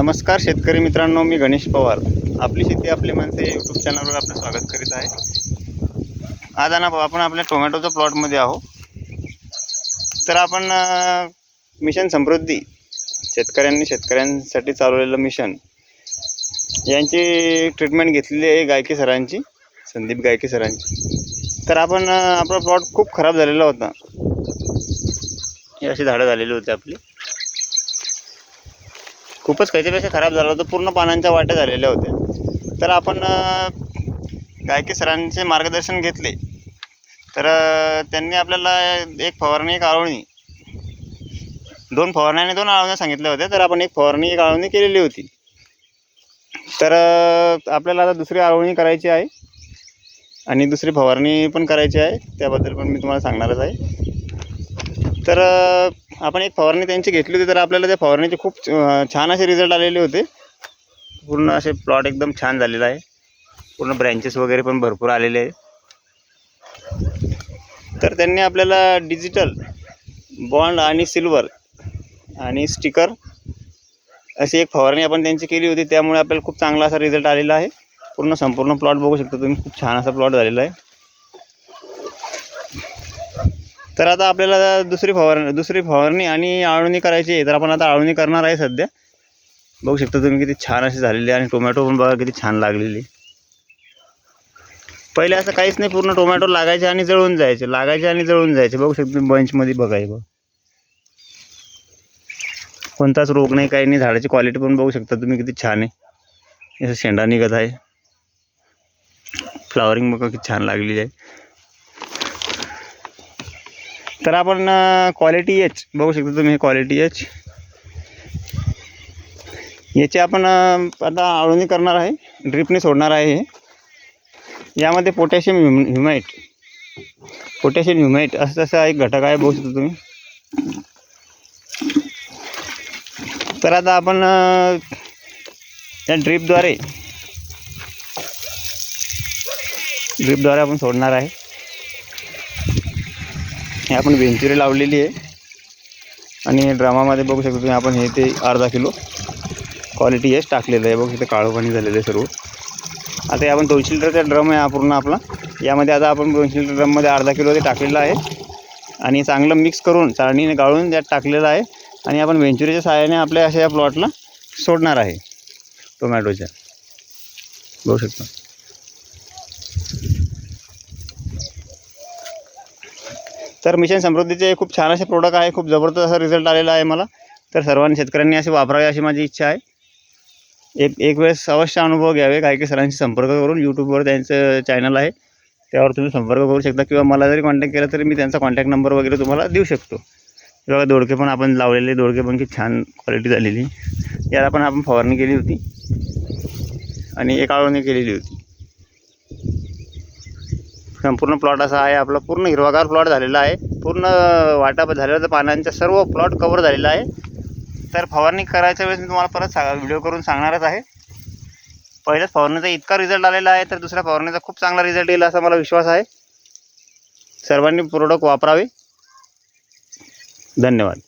नमस्कार शेतकरी मित्रांनो मी गणेश पवार. आपली शेती आपली माणसे यूट्यूब चॅनलवर आपलं स्वागत करीत आहे. आज ना आपण आपल्या टोमॅटोच्या प्लॉटमध्ये आहो तर आपण मिशन समृद्धी शेतकऱ्यांनी शेतकऱ्यांसाठी चालवलेलं मिशन यांची ट्रीटमेंट घेतलेली आहे गायके सरांची संदीप गायके सरांची. तर आपण आपला प्लॉट खूप खराब झालेला होता. हे अशी झाडं झालेली होती आपली. खूपच काहीच्यापेक्षा खराब झाला होता. पूर्ण पानांच्या वाट्या झालेल्या होत्या. तर आपण गायकी सरांचे मार्गदर्शन घेतले. तर त्यांनी आपल्याला एक फवारणी एक आळवणी दोन फवारण्या आणि दोन आळवण्या सांगितल्या होत्या. तर आपण एक फवारणी एक आळवणी केलेली होती. तर आपल्याला आता दुसरी आळवणी करायची आहे. आणि दुसरी फवारणी पण करायची आहे. त्याबद्दल पण मी तुम्हाला सांगणारच आहे. तर आपण एक फवारणी त्यांची घेतली होती तर आपल्याला त्या फवारणीचे खूप छान असे रिझल्ट आलेले होते. पूर्ण असे प्लॉट एकदम छान झालेला आहे. पूर्ण ब्रँचेस वगैरे पण भरपूर आलेले आहे तर त्यांनी आपल्याला डिजिटल बॉन्ड आणि सिल्वर आणि स्टिकर अशी एक फवारणी आपण त्यांची केली होती. त्यामुळे आपल्याला खूप चांगला असा रिझल्ट आलेला आहे. पूर्ण संपूर्ण प्लॉट बघू शकता तुम्ही. खूप छान असा प्लॉट झालेला आहे. तर आता आपल्याला दुसरी फवारणी दुसरी फवारणी आणि आळवणी करायची आहे. तर आपण आता आळवणी करणार आहे सध्या. बघू शकता तुम्ही किती छान अशी झालेली आहे आणि टोमॅटो पण बघा किती छान लागलेली. पहिले असं काहीच नाही पूर्ण टोमॅटो लागायचे आणि जळून जायचे लागायचे आणि जळून जायचे. बघू शकता तुम्ही बंचमध्ये बघाय बघ. कोणताच रोग नाही काही नाही झाडाची क्वालिटी पण बघू शकता तुम्ही किती छान आहे. असं शेंडा निघत आहे. फ्लावरिंग बघा किती छान लागलेली आहे. तर आपण क्वालिटी एच बघू शकता तुम्ही क्वालिटी एच याची आपण आता आळवणी करणार आहे ड्रिपने सोडणार आहे हे. यामध्ये potassium Hume humate potassium humate असं तसा एक घटक आहे बघू शकता तुम्ही. तर आता आपण या ड्रिपद्वारे ड्रिपद्वारे आपण सोडणार आहे. हे आपण वेंचुरी लावलेली आहे. आणि ड्रामामध्ये बघू शकतो तुम्ही आपण हे ते अर्धा किलो क्वालिटी हेच टाकलेलं आहे. बघू शकता काळं पाणी झालेलं आहे सर्व. आता हे आपण दोनशे लिटरचा ड्रम आहे हा पूर्ण आपला. यामध्ये आता आपण दोनशे लिटर ड्रममध्ये अर्धा किलो ते टाकलेलं आहे. आणि चांगलं मिक्स करून चाळणीने गाळून त्यात टाकलेलं आहे. आणि आपण वेंचुरीच्या सहाय्याने आपल्या अशा या प्लॉटला सोडणार आहे. टोमॅटोच्या. बघू शकतो. तर मिशन समृद्धीचे खूप छान असे प्रोडक्ट आहे. खूप जबरदस्त असा रिझल्ट आलेला आहे मला. तर सर्वांनी शेतकऱ्यांनी असे वापरावे अशी माझी इच्छा आहे. एक एक वेळेस अवश्य अनुभव घ्यावे. काही काही सरांशी संपर्क करून यूट्यूबवर त्यांचं चॅनल आहे. त्यावर तुम्ही संपर्क करू शकता किंवा मला जरी कॉन्टॅक्ट केला तरी मी त्यांचा कॉन्टॅक्ट नंबर वगैरे तुम्हाला देऊ शकतो. बघा दोडके पण आपण लावलेले. दोडके पण खूप छान क्वालिटी झालेली. याला पण आपण फवारणी केली होती. आणि एक आळवणी केलेली होती. संपूर्ण प्लॉट असा आहे. आपला पूर्ण हिरवागार प्लॉट झालेला आहे. पूर्ण वाटा झालेला पानांच्या सर्व प्लॉट कवर झालेला आहे. तर फवारणी करायच्या वेळेस मी तुम्हाला परत सांगा व्हिडिओ करून सांगणारच आहे. पहिल्याच फवारणीचा इतका रिझल्ट आलेला आहे तर दुसऱ्या फवारणीचा खूप चांगला रिझल्ट येईल असा मला विश्वास आहे. सर्वांनी प्रोडक्ट वापरावे. धन्यवाद.